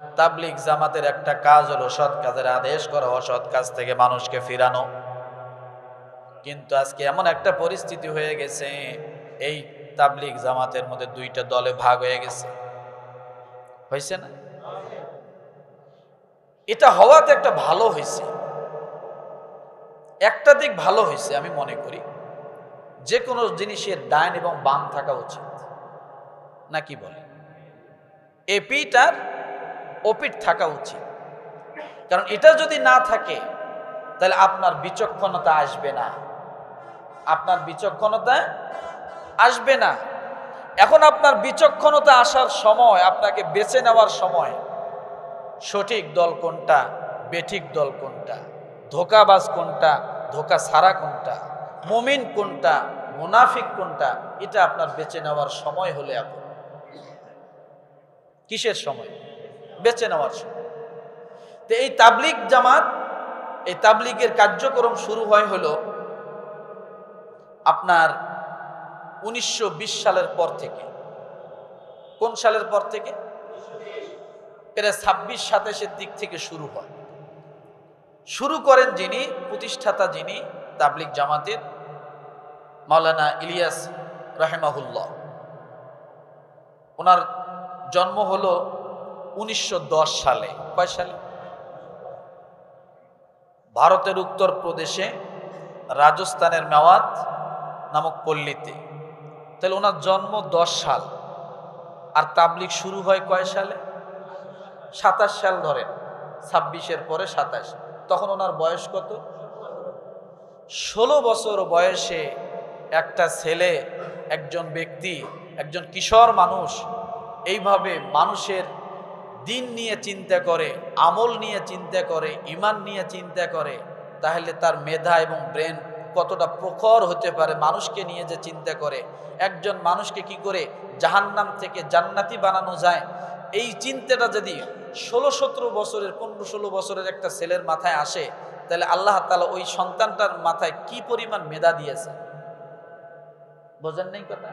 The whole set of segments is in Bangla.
তাবলিগ জামাতের একটা কাজ হলো সৎ কাজের আদেশ করা, অসৎ কাজ থেকে মানুষকে ফিরানো। কিন্তু আজকে এমন একটা পরিস্থিতি হয়ে গেছে, এই তাবলিগ জামাতের মধ্যে দুইটা দলে ভাগ হয়ে গেছে। হয়েছে না? এটা হওয়াতে একটা ভালো হয়েছে। একটা দিক ভালো হয়েছে, আমি মনে করি। যে কোনো জিনিসের ডাইন এবং বাম থাকা উচিত। না কি বলে? এপিটার ওপিট থাকা উচিত। কারণ এটা যদি না থাকে, তাহলে আপনার বিচক্ষণতা আসবে না। আপনার বিচক্ষণতা আসবে না। এখন আপনার বিচক্ষণতা আসার সময়, আপনাকে বেছে নেওয়ার সময়, সঠিক দল কোনটা, বেঠিক দল কোনটা, ধোকাবাজ কোনটা, ধোকা সারা কোনটা, মমিন কোনটা, মুনাফিক কোনটা, এটা আপনার বেছে নেওয়ার সময় হলে এখন কিসের সময়? বেছে নেওয়ার সময়। তো এই তাবলিগ জামাত, এই তাবলিগের কার্যক্রম শুরু হয় হলো আপনার উনিশশো বিশ সালের পর থেকে। কোন সালের পর থেকে? প্রায় ছাব্বিশ সাতাশের দিক থেকে শুরু হয়। শুরু করেন যিনি, প্রতিষ্ঠাতা যিনি তাবলিগ জামাতের, মাওলানা ইলিয়াস রাহেমাহুল্লাহ। ওনার জন্ম হলো উনিশশো দশ সালে। কয় সালে? ভারতের উত্তর প্রদেশে রাজস্থানের মেওয়াত নামক পল্লীতে। তাহলে ওনার জন্ম দশ সাল। আর তাবলিগ শুরু হয় কয় সালে? সাতাশ সাল ধরেন, ছাব্বিশের পরে সাতাশ। তখন ওনার বয়স কত? ষোলো বছর বয়সে একটা ছেলে, একজন ব্যক্তি, একজন কিশোর মানুষ, এইভাবে মানুষের দিন নিয়ে চিন্তা করে, আমল নিয়ে চিন্তা করে ইমান নিয়ে চিন্তা করে, তাহলে তার মেধা এবং ব্রেন কতটা প্রখর হতে পারে মানুষকে নিয়ে যে চিন্তা করে। একজন মানুষকে কি করে জাহান্নাম থেকে জান্নাতি বানানো যায়? এই চিন্তাটা যদি ষোলো সতেরো বছরের, পনেরো ষোলো বছরের একটা ছেলের মাথায় আসে, তাহলে আল্লাহ তালা ওই সন্তানটার মাথায় কি পরিমাণ মেধা দিয়েছে? বোঝেন নেই কথা?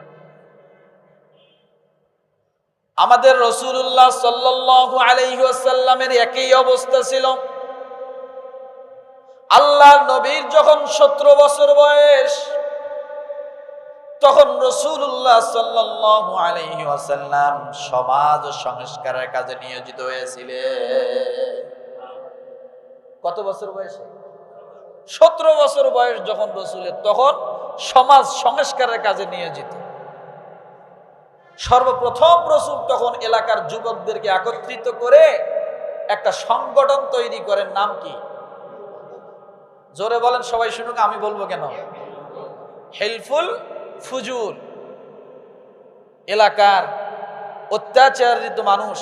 আমাদের রসুল্লাহ আলাইহি একই অবস্থা ছিল। আল্লাহ নবীর যখন সতেরো বছর বয়স, তখন রসুল্লাহ সাল্লাল্লাহু আলাইহি সমাজ সংস্কারের কাজে নিয়োজিত হয়েছিলেন। কত বছর বয়সে? সতেরো বছর বয়স যখন রসুলের, তখন সমাজ সংস্কারের কাজে নিয়োজিত। সর্বপ্রথম রসুল তখন এলাকার যুবকদেরকে একত্রিত করে একটা সংগঠন তৈরি করেন। নাম কি? জোরে বলেন, সবাই শুনুক, আমি বলব কেন? হেল্পফুল ফুজুল। এলাকার অত্যাচারিত মানুষ,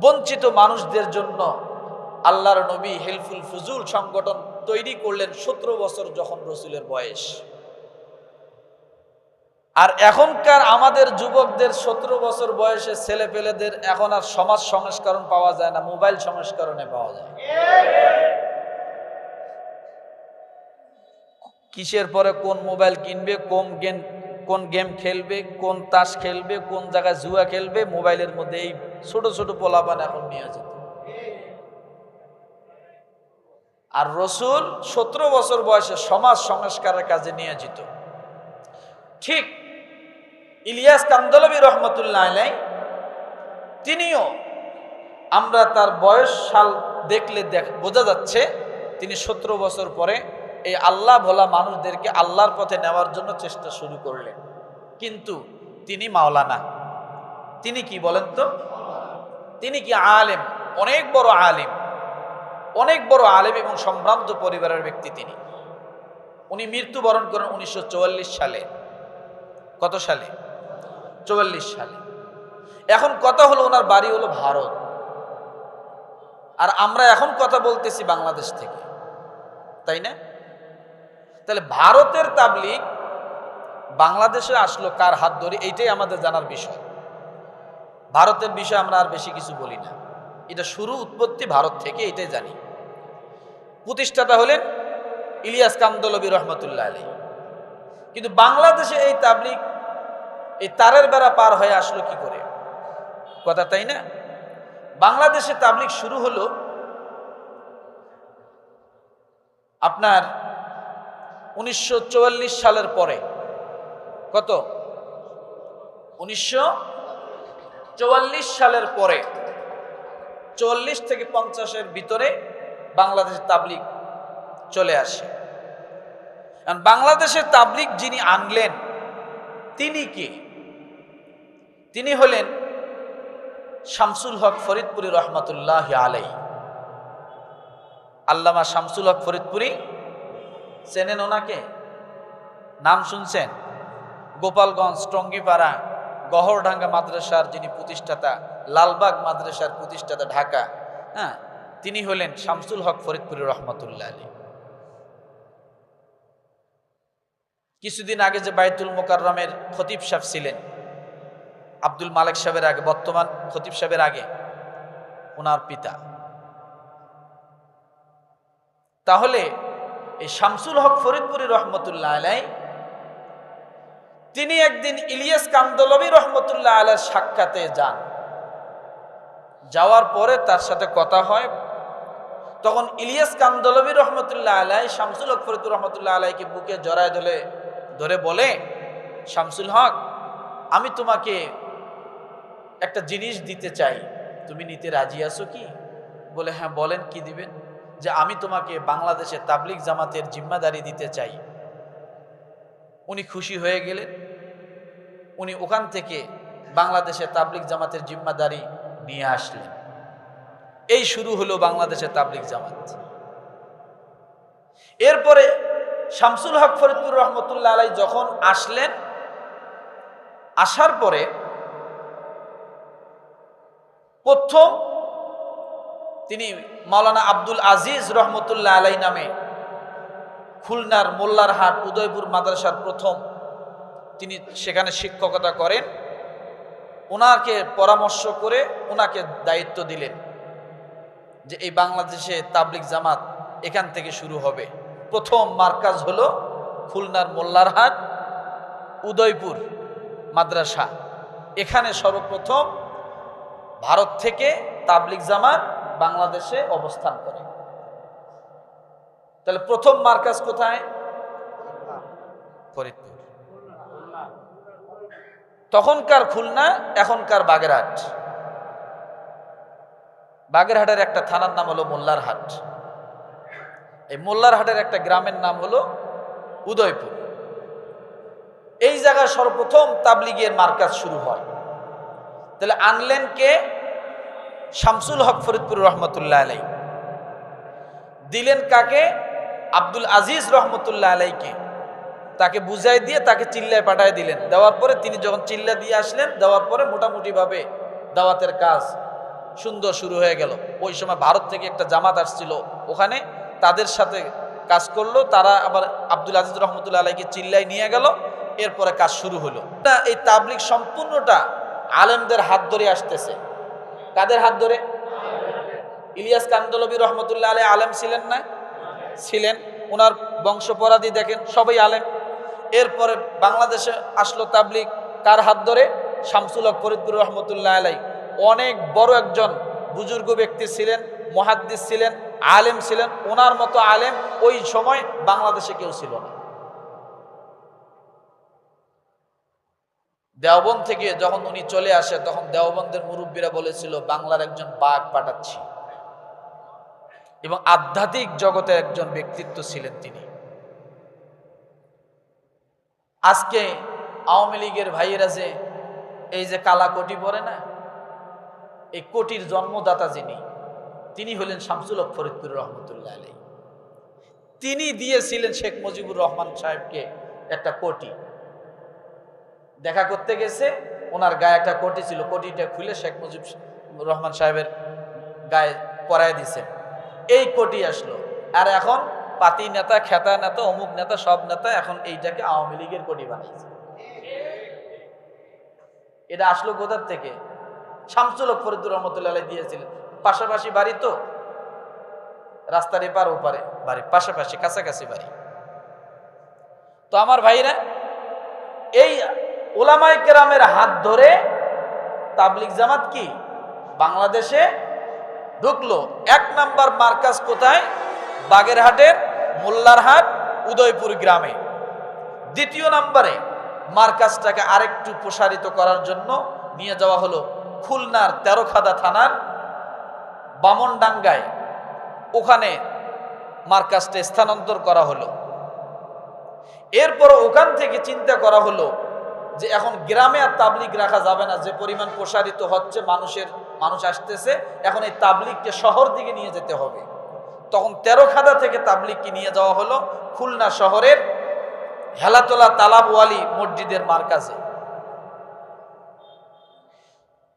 বঞ্চিত মানুষদের জন্য আল্লাহর নবী হেল্পফুল ফুজুল সংগঠন তৈরি করলেন সতেরো বছর যখন রসুলের বয়স। আর এখনকার আমাদের যুবকদের সতেরো বছর বয়সে ছেলে পেলেদের এখন আর সমাজ সংস্করণ পাওয়া যায় না, মোবাইল সংস্করণে পাওয়া যায়। কিসের পরে কোন মোবাইল কিনবে, কোন গেম কোন গেম খেলবে, কোন তাস খেলবে, কোন জায়গায় জুয়া খেলবে, মোবাইলের মধ্যে এই ছোট ছোট পোলাপান এখন নিয়ে যেত। আর রসুল সতেরো বছর বয়সে সমাজ সংস্কারের কাজে নিয়োজিত। ঠিক ইলিয়াস কান্দলবী রহমতুল্লাহ আলাই তিনিও আমরা তার বয়স সাল দেখলে দেখ বোঝা যাচ্ছে তিনি সতেরো বছর পরে এই আল্লাহ ভোলা মানুষদেরকে আল্লাহর পথে নেওয়ার জন্য চেষ্টা শুরু করলেন। কিন্তু তিনি মাওলানা। তিনি কি বলেন তো? তিনি কি আলেম? অনেক বড় আলেম। অনেক বড় আলেম এবং সম্ভ্রান্ত পরিবারের ব্যক্তি তিনি। উনি মৃত্যুবরণ করেন উনিশশো চুয়াল্লিশ সালে। কত সালে? চুয়াল্লিশ সালে। এখন কথা হলো ওনার বাড়ি হলো ভারত। আর আমরা এখন কথা বলতেছি বাংলাদেশ থেকে। তাই না? তাহলে ভারতের তাবলিগ বাংলাদেশে আসলো কার হাত ধরে? এইটাই আমাদের জানার বিষয়। ভারতের বিষয়ে আমরা আর বেশি কিছু বলি না। এটা শুরু উৎপত্তি ভারত থেকে, এটাই জানি। প্রতিষ্ঠাতা হলেন ইলিয়াস কান্দলবী রহমতুল্লাহ আলী কিন্তু বাংলাদেশে এই তাবলিগ এই তারের বেড়া পার হয়ে আসলো কি করে? কথা তাই না? বাংলাদেশে তাবলিক শুরু হলো আপনার উনিশশো চুয়াল্লিশ সালের পরে। কত? উনিশশো চুয়াল্লিশ সালের পরে। চল্লিশ থেকে পঞ্চাশের ভিতরে বাংলাদেশের তাবলিগ চলে আসে। কারণ বাংলাদেশের তাবলিগ যিনি আনলেন, তিনি কে? তিনি হলেন শামসুল হক ফরিদপুরি রহমতুল্লাহ আলাই আল্লামা শামসুল হক ফরিদপুরি চেনেন ওনাকে? নাম শুনছেন? গোপালগঞ্জ, টঙ্গিপাড়া, গহরডাঙ্গা মাদ্রাসার যিনি প্রতিষ্ঠাতা, লালবাগ মাদ্রাসার প্রতিষ্ঠাতা ঢাকা হ্যাঁ তিনি হলেন শামসুল হক ফরিদপুরি রহমতুল্লাহ আলী কিছুদিন আগে যে বাইতুল মোকাররমের খতিব সাহেব ছিলেন আব্দুল মালিক সাহেবের আগে, বর্তমান খতিব সাহেবের আগে ওনার পিতা। তাহলে এই শামসুল হক ফরিদপুরি রহমতুল্লাহ আলাই, তিনি একদিন ইলিয়াস কান্দলবী রহমতুল্লাহ আলার সাক্ষাতে যান। যাওয়ার পরে তার সাথে কথা হয়। তখন ইলিয়াস কান্দলবী রহমতুল্লাহ আলাই শামসুল হক ফরিদুর রহমতুল্লাহ আলাইকে বুকে জড়ায় ধরে ধরে বলে, শামসুল হক, আমি তোমাকে একটা জিনিস দিতে চাই, তুমি নিতে রাজি আছো কি? বলে হ্যাঁ বলেন, কি দিবেন? যে, আমি তোমাকে বাংলাদেশে তাবলিক জামাতের জিম্মাদারি দিতে চাই। উনি খুশি হয়ে গেলেন। উনি ওখান থেকে বাংলাদেশে তাবলিক জামাতের জিম্মাদারি নিয়ে আসলেন। এই শুরু হলো বাংলাদেশের তাবলিক জামাত। এরপরে শামসুল হক ফরিদুর রহমতুল্লাহ আলাই যখন আসলেন, আসার পরে প্রথম তিনি মাওলানা আব্দুল আজিজ রহমতুল্লাহ আলাই নামে খুলনার মোল্লারহাট উদয়পুর মাদ্রাসার প্রথম তিনি সেখানে শিক্ষকতা করেন। ওনাকে পরামর্শ করে ওনাকে দায়িত্ব দিলেন যে এই বাংলাদেশে তাবলিক জামাত এখান থেকে শুরু হবে। প্রথম মার্কাজ হলো খুলনার মোল্লারহাট উদয়পুর মাদ্রাসা। এখানে সর্বপ্রথম ভারত থেকে তাবলিক জামাত বাংলাদেশে অবস্থান করে। তাহলে প্রথম মার্কাজ কোথায়? ফরিদপুর। তখনকার খুলনা, এখনকার বাগেরহাট। বাগেরহাটের একটা থানার নাম হলো মোল্লারহাট। এই মোল্লারহাটের একটা গ্রামের নাম হলো উদয়পুর। এই জায়গায় সর্বপ্রথম তাবলিগের মার্কাজ শুরু হয়। তাহলে আনলেন কে? শামসুল হক ফরিদপুর রহমতুল্লাহ আলাই দিলেন কাকে? আব্দুল আজিজ রহমতুল্লাহ আলাইকে তাকে বুঝাই দিয়ে তাকে চিল্লায় পাঠায় দিলেন। দেওয়ার পরে তিনি যখন চিল্লা দিয়ে আসলেন, দেওয়ার পরে মোটামুটিভাবে দাওয়াতের কাজ সুন্দর শুরু হয়ে গেল। ওই সময় ভারত থেকে একটা জামাত আসছিল ওখানে, তাদের সাথে কাজ করল, তারা আবার আব্দুল আজিজ রহমতুল্লাহ আলাইকে চিল্লাই নিয়ে গেল, এরপরে কাজ শুরু হলো। এই তাবলিক সম্পূর্ণটা আলেমদের হাত ধরে আসতেছে। কাদের হাত ধরে? ইলিয়াস কান্দলবী রহমতুল্লাহ আলাই আলেম ছিলেন না? ছিলেন। ওনার বংশপরাধী দেখেন, সবাই আলেম। এরপরে বাংলাদেশে আসলো তাবলিক কার হাত ধরে? শামসুল হক ফরিদপুর রহমতুল্লাহ আলাই অনেক বড় একজন বুজুর্গ ব্যক্তি ছিলেন, মহাদ্দিস ছিলেন, আলেম ছিলেন। ওনার মতো আলেম ওই সময় বাংলাদেশে কেউ ছিল না। দেওবন্দ থেকে যখন উনি চলে আসে, তখন দেওবন্দের মুরব্বীরা বলেছিল, বাংলার একজন বাঘ পাঠাচ্ছি। এবং আধ্যাত্মিক জগতে একজন ব্যক্তিত্ব ছিলেন তিনি। আজকে আওয়ামী লীগের ভাইয়েরা যে, এই যে কালা কোটি পরে না, এই কোটির জন্মদাতা যিনি, তিনি হলেন শামসুল ফরিদপুর রহমতুল্লাহ আলী তিনি দিয়েছিলেন শেখ মুজিবুর রহমান সাহেবকে একটা কোটি। দেখা করতে গেছে, ওনার গায়ে একটা কোটি ছিল, কোটিটা খুলে শেখ মুজিব রহমান সাহেবের গায়ে পরায় দিছে। এই কোটি আসলো। আর এখন পাতি নেতা, খেতা নেতা, অমুক নেতা, সব নেতা এখন এইটাকে আওয়ামী লীগের কোটি বানিয়েছে। এটা আসলো কোথার থেকে? শামসুল হক ফরিদুর রহমতুল্লাহ দিয়েছিলেন। পাশাপাশি বাড়ি তো, রাস্তার এপার ওপারে বাড়ি, পাশাপাশি কাছাকাছি বাড়ি। তো আমার ভাইরা, এই ওলামাই কেরামের হাত ধরে তাবলিক জামাত কি? বাংলাদেশে ঢুকলো। এক নাম্বার মার্কাজ কোথায়? বাগেরহাটের মোল্লারহাট, উদয়পুর গ্রামে। দ্বিতীয় নাম্বারে মার্কাজটাকে আরেকটু প্রসারিত করার জন্য নিয়ে যাওয়া হলো খুলনার তেরোখাদা থানার বামনডাঙ্গায়। ওখানে মার্কাজটা স্থানান্তর করা হলো। এরপর ওখান থেকে চিন্তা করা হলো যে এখন গ্রামে আর তাবলিগ রাখা যাবে না, যে পরিমাণ প্রসারিত হচ্ছে, মানুষের, মানুষ আসতেছে, এখন এই তাবলিগকে শহর দিকে নিয়ে যেতে হবে। তখন তেরোখাদা থেকে তাবলিগকে নিয়ে যাওয়া হলো খুলনা শহরের হেলাতলা তালাবওয়ালি মসজিদের মার্কাজে।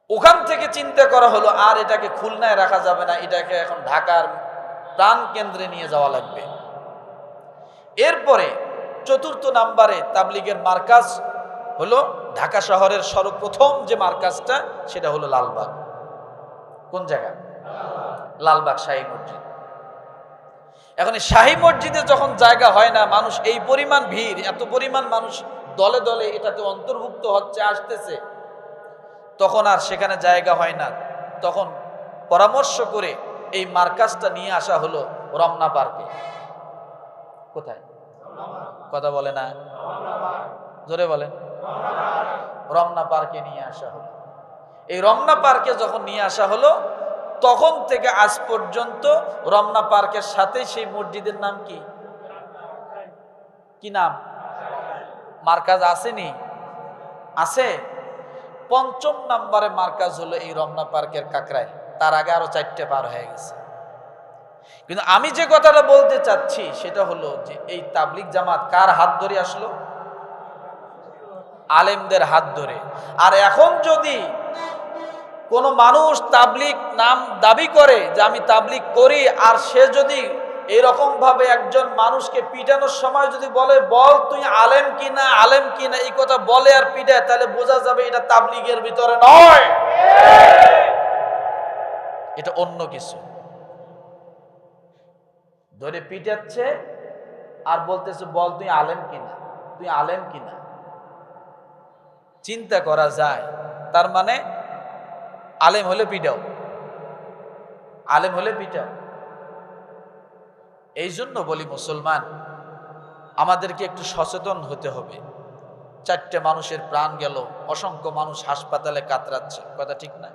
ওখান থেকে চিন্তা করা হলো, আর এটাকে খুলনায় রাখা যাবে না, এটাকে এখন ঢাকার প্রাণ কেন্দ্রে নিয়ে যাওয়া লাগবে। এরপরে চতুর্থ নাম্বারে তাবলিগের মার্কাজ হলো ঢাকা শহরের সর্বপ্রথম যে মার্কাজটা, সেটা হলো লালবাগ। কোন জায়গা? লালবাগ শাহী মসজিদ। এখন এই শাহী মসজিদে যখন জায়গা হয় না, মানুষ এই পরিমাণ ভিড়, এত পরিমাণ মানুষ দলে দলে এটাতে অন্তর্ভুক্ত হচ্ছে, আসতেছে, তখন আর সেখানে জায়গা হয় না। তখন পরামর্শ করে এই মার্কাজটা নিয়ে আসা হলো রমনা পার্কে। কোথায়? কথা বলে না? জোরে বলেন। রমনা পার্কে নিয়ে আসা হলো। এই রমনা পার্কে যখন নিয়ে আসা হলো, তখন থেকে আজ পর্যন্ত রমনা পার্কের সাথে সেই মসজিদের নাম কি? কি নাম? মার্কাজ আসেনি? আছে। পঞ্চম নাম্বারে মার্কাজ হলো এই রমনা পার্কের কাকরায় তার আগে আরও চারটে পার হয়ে গেছে। কিন্তু আমি যে কথাটা বলতে চাচ্ছি, সেটা হলো যে এই তাবলিক জামাত কার হাত ধরে আসলো? আলেমদের হাত ধরে। আর এখন যদি কোনো মানুষ তাবলিক নাম দাবি করে যে আমি তাবলিক করি, আর সে যদি এরকম ভাবে একজন মানুষকে পিটানোর সময় যদি বলে, বল তুই আলেম কি না আলেম কি না এই কথা বলে আর পিটায়, তাহলে বোঝা যাবে এটা তাবলিগের ভিতরে নয়। এটা অন্য কিছু। ধরে পিটাচ্ছে আর বলতেছে, বল তুই আলেম কিনা? তুই আলেম কিনা? চিন্তা করা যায়। তার মানে আলেম হলে পিটাও। আলেম হলে পিটাও। এই জন্য বলি মুসলমান, আমাদেরকে একটু সচেতন হতে হবে। চারটে মানুষের প্রাণ গেল, অসংখ্য মানুষ হাসপাতালে কাতরাচ্ছে, কথা ঠিক না।